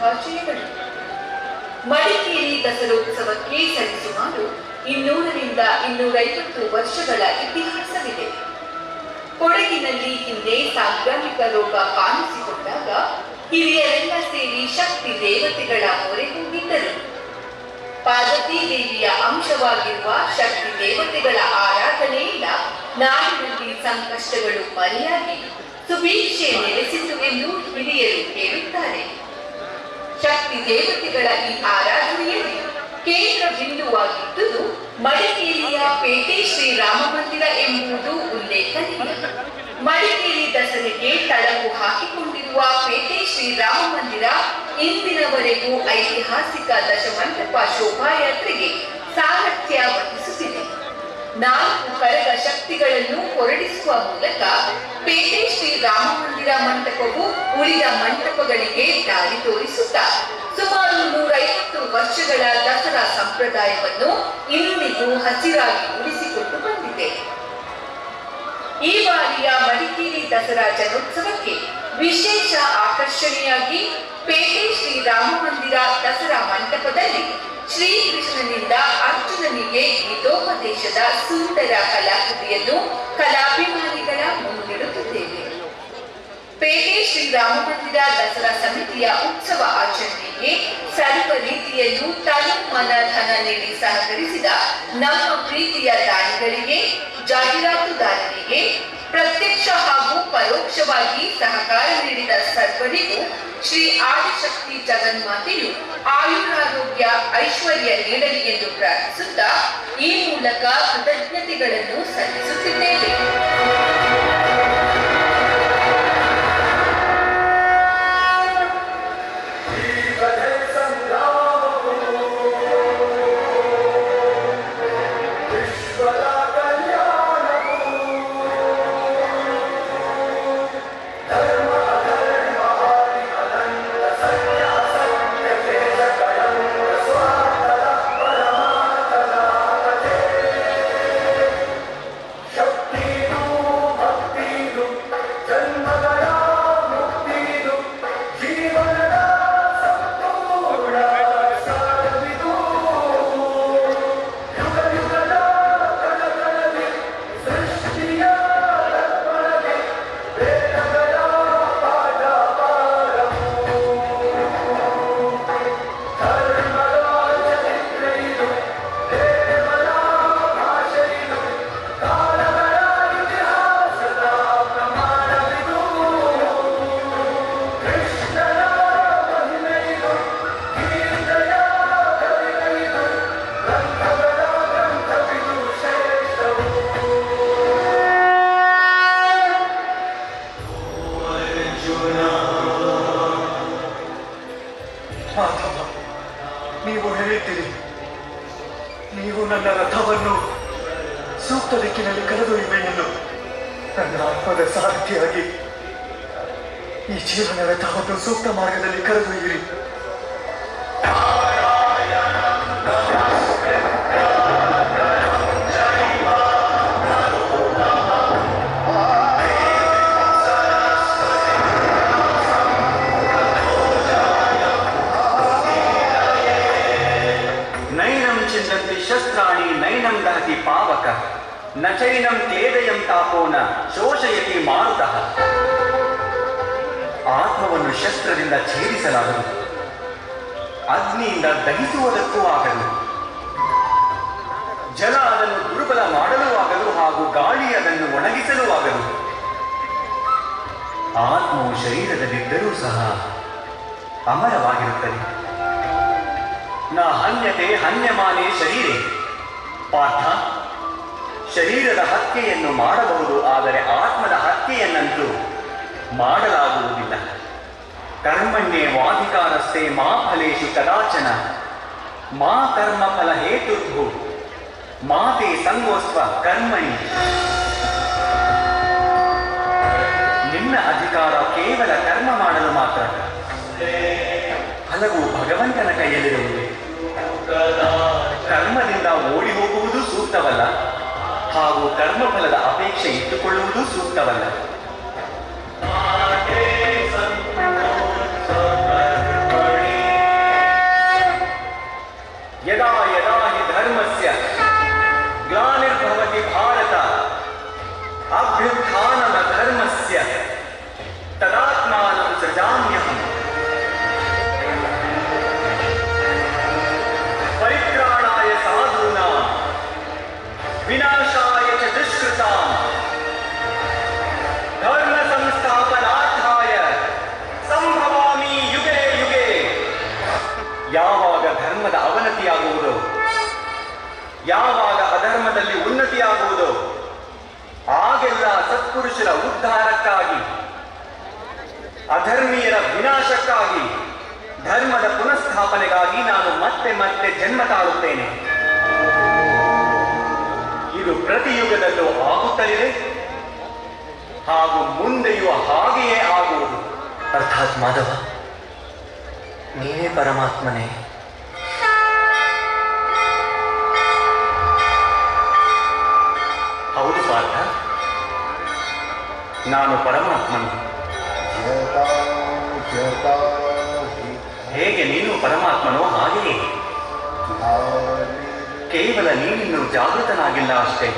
ಶುಭಾಶಯಗಳು ಮಡಿಕೇರಿ ದಸರೋತ್ಸವಕ್ಕೆ ಸರಿಸುಮಾರು ಇನ್ನೂರರಿಂದ ಇನ್ನೂರೈವತ್ತು ವರ್ಷಗಳ ಇತಿಹಾಸವಿದೆ. ಕೊಡಗಿನಲ್ಲಿ ಹಿಂದೆ ಸಾಂಕ್ರಾಮಿಕ ರೋಗ ಕಾಣಿಸಿಕೊಂಡಾಗ ಹಿರಿಯರೆಲ್ಲ ಸೇರಿ ಶಕ್ತಿ ದೇವತೆಗಳ ಮೊರೆ ಹೋಗಿದ್ದರು ಪಾರ್ವತಿ ದೇವಿಯ ಅಂಶವಾಗಿರುವ ಶಕ್ತಿ ದೇವತೆಗಳ ಆರಾಧನೆಯಿಂದ ನಾಡಿನಲ್ಲಿ ಸಂಕಷ್ಟಗಳು ಮರೆಯಾಗಿ ಸುಭೀಕ್ಷೆ ನೆಲೆಸಿತು ಎಂದು ಹಿರಿಯರು ಹೇಳುತ್ತಾರೆ. ಶಕ್ತಿ ದೇವತೆಗಳ ಈ ಆರಾಧನೆಯಲ್ಲಿ ಕೇಂದ್ರ ಬಿಂದುವಾಗಿದ್ದುದು ಮಡಿಕೇರಿಯ ಪೇಟೆ ಶ್ರೀರಾಮ ಮಂದಿರ ಎಂಬುದು ಉಲ್ಲೇಖನೀಯ ಮಡಿಕೇರಿ ದಸರೆಗೆ ತಳಕು ಹಾಕಿಕೊಂಡಿರುವ ಪೇಟೆ ಶ್ರೀರಾಮ ಮಂದಿರ ಇಂದಿನವರೆಗೂ ಐತಿಹಾಸಿಕ ದಶಮಂಟಪ ಶೋಭಾಯಾತ್ರೆಗೆ ಸಾರಥ್ಯ ವಹಿಸುತ್ತಿದೆ. ನಾಲ್ಕು ಕರಗ ಶಕ್ತಿಗಳನ್ನು ಹೊರಡಿಸುವ ಮೂಲಕ ಪೇಟೆ ಶ್ರೀ ರಾಮ ಮಂದಿರ ಮಂಟಪವು ಉಳಿದ ಮಂಟಪಗಳಿಗೆ ದಾರಿ ತೋರಿಸುತ್ತಾ. ಸುಮಾರು ನೂರೈವತ್ತು ವರ್ಷಗಳ ದಸರಾ ಸಂಪ್ರದಾಯವನ್ನು ಇಂದಿಗೂ ಹಸಿರಾಗಿ ಉಳಿಸಿಕೊಂಡು ಬಂದಿದೆ. ಈ ಬಾರಿಯ ಮಡಿಕೇರಿ ದಸರಾ ಜನೋತ್ಸವಕ್ಕೆ ವಿಶೇಷ ಆಕರ್ಷಣೆಯಾಗಿ ಪೇಟೆ ಶ್ರೀ ರಾಮ ಮಂದಿರ ದಸರಾ ಮಂಟಪದಲ್ಲಿ ಶ್ರೀಕೃಷ್ಣನಿಂದ ಅರ್ಜುನನಿಗೆ ಹಿತೋಪದೇಶದ ಸುಂದರ ಕಲಾಕೃತಿಯನ್ನು ಕಲಾಭಿಮಾನಿಗಳ ಮುಂದಿಡುತ್ತಿದ್ದೇವೆ. ಪೇಟೆ ಶ್ರೀ ರಾಮ ಮಂದಿರ ದಸರಾ ಸಮಿತಿಯ ಉತ್ಸವ ಆಚರಣೆಗೆ ಸರ್ವ ರೀತಿಯಲ್ಲೂ ತನು ಮನ ಧನ ನೀಡಿ ಸಹಕರಿಸಿದ ನಮ್ಮ ಪ್ರೀತಿಯ ದಾನಿಗಳಿಗೆ, ಜಾಹೀರಾತುದಾರರಿಗೆ ಪ್ರತ್ಯಕ್ಷ ಹಾಗೂ ಪರೋಕ್ಷವಾಗಿ ಸಹಕಾರ ನೀಡಿದ ಸರ್ವರಿಗೂ ಶ್ರೀ ಆದಿಶಕ್ತಿ ಜಗನ್ಮಾತೆಯು ಆಯುರಾರೋಗ್ಯ ಐಶ್ವರ್ಯ ನೀಡಲಿ ಎಂದು ಪ್ರಾರ್ಥಿಸುತ್ತಾ ಈ ಮೂಲಕ ಕೃತಜ್ಞತೆಗಳನ್ನು ಸಲ್ಲಿಸುತ್ತಿದ್ದೇವೆ. ಸೂಕ್ತ ದಿಕ್ಕಿನಲ್ಲಿ ಕರೆದೊಯ್ಯಬೇಕೆಂದು ನನ್ನ ಆತ್ಮದ ಸಾರಥಿಯಾಗಿ ಈ ಜೀವನ ರಥವನ್ನು ಸೂಕ್ತ ಮಾರ್ಗದಲ್ಲಿ ಕರೆದೊಯ್ಯಿರಿ. ಶಸ್ತ್ರಾಣಿ ನೈನಂ ದಹತಿ ಪಾವಕ. ನ ಕ್ಲೇದಯಂ ತಾಪೋನ ಶೋಷಯತಿ ಮಾರುತಃ. ಆತ್ಮವನ್ನು ಶಸ್ತ್ರದಿಂದ ಛೇದಿಸಲಾಗದು. ಅಗ್ನಿಯಿಂದ ದಹಿಸುವುದಕ್ಕೂ ಆಗದು. ಜಲ ಅದನ್ನು ದುರ್ಬಲ ಮಾಡಲು ಆಗದು ಹಾಗೂ ಗಾಳಿ ಅದನ್ನು ಒಣಗಿಸಲು ಆಗದು. ಆತ್ಮವು ಶರೀರದಲ್ಲಿದ್ದರೂ ಸಹ ಅಮರವಾಗಿರುತ್ತದೆ. ನ ಹನ್ಯತೆ ಹನ್ಯಮಾನೆ ಶರೀರೆ. ಪಾಠ ಶರೀರದ ಹತ್ಯೆಯನ್ನು ಮಾಡಬಹುದು, ಆದರೆ ಆತ್ಮದ ಹತ್ಯೆಯನ್ನಂತೂ ಮಾಡಲಾಗುವುದಿಲ್ಲ. ಕರ್ಮಣ್ಯೇ ವಾಧಿಕಾರಸ್ಥೆ ಮಾ ಫಲೇಶು ಕದಾಚನ, ಮಾ ಕರ್ಮ ಫಲ ಹೇತುರ್ಭು ಮಾತೆ ಸಂಗೋಸ್ವ ಕರ್ಮಣಿ. ನಿನ್ನ ಅಧಿಕಾರ ಕೇವಲ ಕರ್ಮ ಮಾಡಲು ಮಾತ್ರ ಹಲವು ಭಗವಂತನ ಕೈಯಲ್ಲಿರುವುದು. ಕರ್ಮದಿಂದ ಓಡಿ ಹೋಗುವುದು ಸೂಕ್ತವಲ್ಲ. ಹಾಗೂ ಕರ್ಮಫಲದ ಅಪೇಕ್ಷೆ ಇಟ್ಟುಕೊಳ್ಳುವುದು ಸೂಕ್ತವಲ್ಲ. ಯಾವಾಗ ಅಧರ್ಮದಲ್ಲಿ ಉನ್ನತಿಯಾಗುವುದು, ಆಗೆಲ್ಲ ಸತ್ಪುರುಷರ ಉದ್ಧಾರಕ್ಕಾಗಿ, ಅಧರ್ಮೀಯರ ವಿನಾಶಕ್ಕಾಗಿ, ಧರ್ಮದ ಪುನಃಸ್ಥಾಪನೆಗಾಗಿ ನಾನು ಮತ್ತೆ ಮತ್ತೆ ಜನ್ಮ ತಾಳುತ್ತೇನೆ. ಇದು ಪ್ರತಿ ಯುಗದಲ್ಲೂ ಆಗುತ್ತಲಿದೆ, ಹಾಗೂ ಮುಂದೆಯುವ ಹಾಗೆಯೇ ಆಗುವುದು. ಅರ್ಥಾತ್ ಮಾಧವ, ನೀನೇ ಪರಮಾತ್ಮನೇ. ಹೌದು ಪಾರ್ಥ. ನಾನು ಪರಮಾತ್ಮನು. ಹೇಗೆ ನೀನು ಪರಮಾತ್ಮನೋ ಹಾಗೆಯೇ. ಕೇವಲ ನೀನಿನ್ನು ಜಾಗೃತನಾಗಿಲ್ಲ ಅಷ್ಟೇ.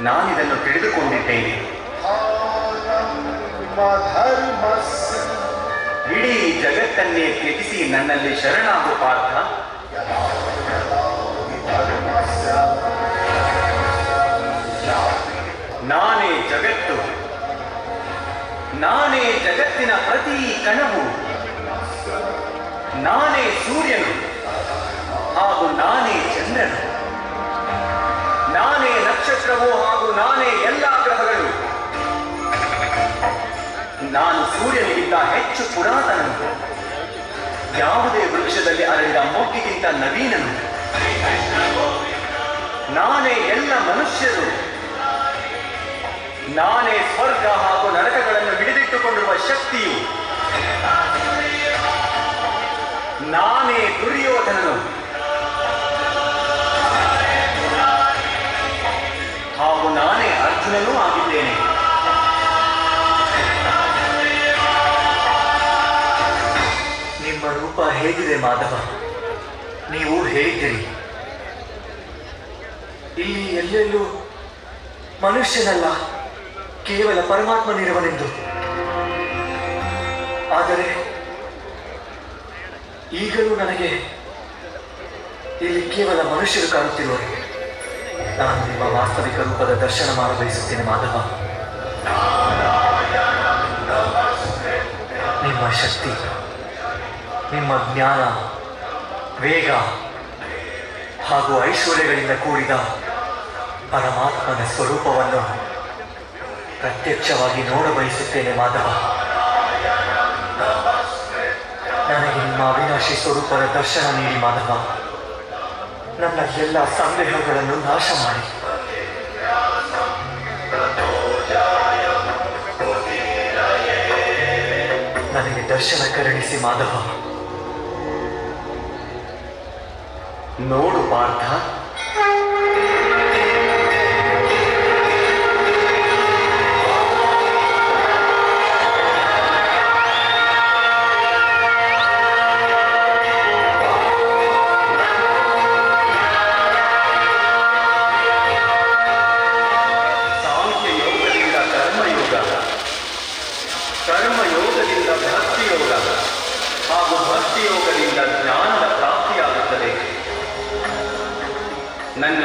ನಾನಿದನ್ನು ತಿಳಿದುಕೊಂಡಿದ್ದೇನೆ. ಇಡೀ ಜಗತ್ತನ್ನೇ ತ್ಯಜಿಸಿ ನನ್ನಲ್ಲಿ ಶರಣಾಗು ಪಾರ್ಥ. ನಾನೇ ಜಗತ್ತು. ನಾನೇ ಜಗತ್ತಿನ ಪ್ರತಿ ಕಣವು. ನಾನೇ ಸೂರ್ಯನು. ಹಾಗೂ ನಾನೇ ಚಂದ್ರನು. ನಾನೇ ನಕ್ಷತ್ರವು ಹಾಗೂ ನಾನೇ ಎಲ್ಲ ಗ್ರಹಗಳು. ನಾನು ಸೂರ್ಯನಿಗಿಂತ ಹೆಚ್ಚು ಪುರಾತನನು. ಯಾವುದೇ ವೃಕ್ಷದಲ್ಲಿ ಅರಳಿದ ಮೊಗ್ಗಿಗಿಂತ ನವೀನನು. ನಾನೇ ಎಲ್ಲ ಮನುಷ್ಯರು. ನಾನೇ ಸ್ವರ್ಗ ಹಾಗೂ ನರಕಗಳನ್ನು ಹಿಡಿದಿಟ್ಟುಕೊಂಡಿರುವ ಶಕ್ತಿಯು ನಾನೇ ದುರ್ಯೋಧನನು. ಹಾಗೂ ನಾನೇ ಅರ್ಜುನನೂ ಆಗಿದ್ದೇನೆ. ನಿಮ್ಮ ರೂಪ ಹೇಗಿದೆ ಮಾಧವ? ನೀವು ಹೇಗಿರಿ ಇಲ್ಲಿ ಎಲ್ಲೆಲ್ಲೂ ಮನುಷ್ಯನಲ್ಲ. ಕೇವಲ ಪರಮಾತ್ಮನಿರುವನೆಂದು ಆದರೆ ಈಗಲೂ ನನಗೆ ಇಲ್ಲಿ ಕೇವಲ ಮನುಷ್ಯರು ಕಾಣುತ್ತಿರುವರು ನಾನು ನಿಮ್ಮ ವಾಸ್ತವಿಕ ರೂಪದ ದರ್ಶನ ಮಾಡಬಯಸುತ್ತೇನೆ ಮಾಧವ. ನಿಮ್ಮ ಶಕ್ತಿ, ನಿಮ್ಮ ಜ್ಞಾನ, ವೇಗ ಹಾಗೂ ಐಶ್ವರ್ಯಗಳಿಂದ ಕೂಡಿದ ಪರಮಾತ್ಮನ ಸ್ವರೂಪವನ್ನು ಪ್ರತ್ಯಕ್ಷವಾಗಿ ನೋಡಬಯಸುತ್ತೇನೆ ಮಾಧವ. ನನಗೆ ನಿಮ್ಮ ಅವಿನಾಶಿ ಸ್ವರೂಪದ ದರ್ಶನ ನೀಡಿ, ಮಾಧವ. ನನ್ನ ಎಲ್ಲ ಸಂದೇಹಗಳನ್ನು ನಾಶ ಮಾಡಿ. ನನಗೆ ದರ್ಶನ ಕರುಣಿಸಿ, ಮಾಧವ. ನೋಡು ಪಾರ್ಥ.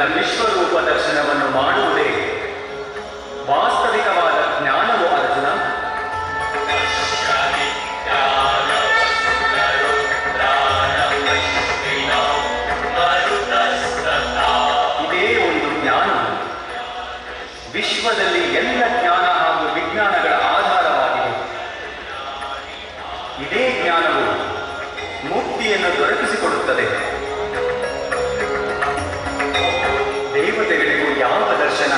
ನನ್ನ ವಿಶ್ವರೂಪ ದರ್ಶನವನ್ನು ಮಾಡುವುದೇ ವಾಸ್ತವಿಕವಾದ ಜ್ಞಾನವು ಅರ್ಜುನ? ಇದೇ ಒಂದು ಜ್ಞಾನ. ವಿಶ್ವದಲ್ಲಿ ಎಲ್ಲ ಜ್ಞಾನ ಹಾಗೂ ವಿಜ್ಞಾನಗಳ ಆಧಾರವಾಗಿದೆ. ಇದೇ ಜ್ಞಾನವು ಮುಕ್ತಿಯನ್ನು ದೊರಕಿಸಿಕೊಡುತ್ತದೆ. ದೇವತೆಗಳಿಗೂ ಯಾವ ದರ್ಶನ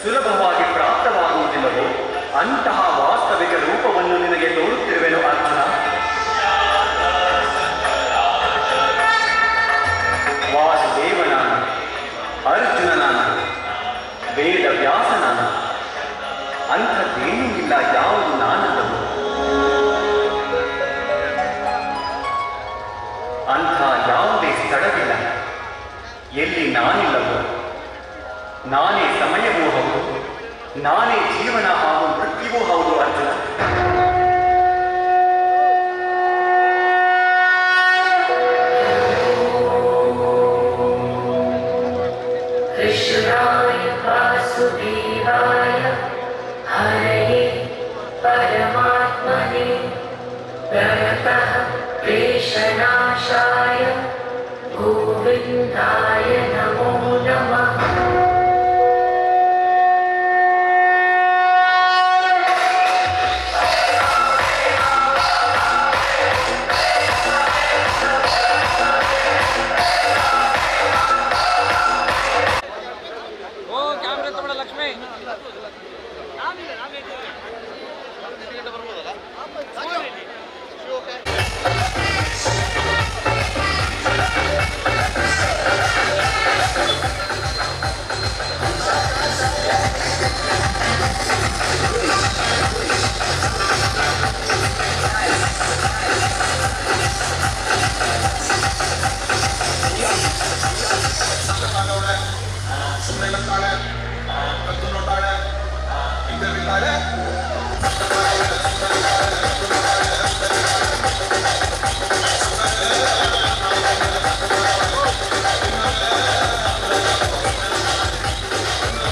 ಸುಲಭವಾಗಿ ಪ್ರಾಪ್ತವಾಗುವುದಿಲ್ಲವೋ, ಅಂತಹ ವಾಸ್ತವಿಕ ರೂಪವನ್ನು ನಿನಗೆ ತೋರುತ್ತಿರುವೆನು ಅರ್ಜುನ. ವಾಸುದೇವನ ಅರ್ಜುನನ ಅರ್ಜುನ ನಾನು ವೇದ ವ್ಯಾಸನ ನಾನು ಅಂಥದ್ದೇನೂ ಇಲ್ಲ, ಯಾವುದು ನಾನಲ್ಲವು. ಅಂಥ ಯಾವುದೇ ಸ್ಥಳವಿಲ್ಲ, ಎಲ್ಲಿ ನಾನಿಲ್ಲವೋ. ನಾನೇ ಸಮಯವೂ ಹೌದು ನಾನೇ ಜೀವನ ಹಾಗೂ ಮೃತ್ಯುವೂ ಹೌದು ಅರ್ಜುನ कृष्णाय वासुदेवाय हरये परमात्मने प्रणतः क्लेशनाशाय गोविन्दाय नमः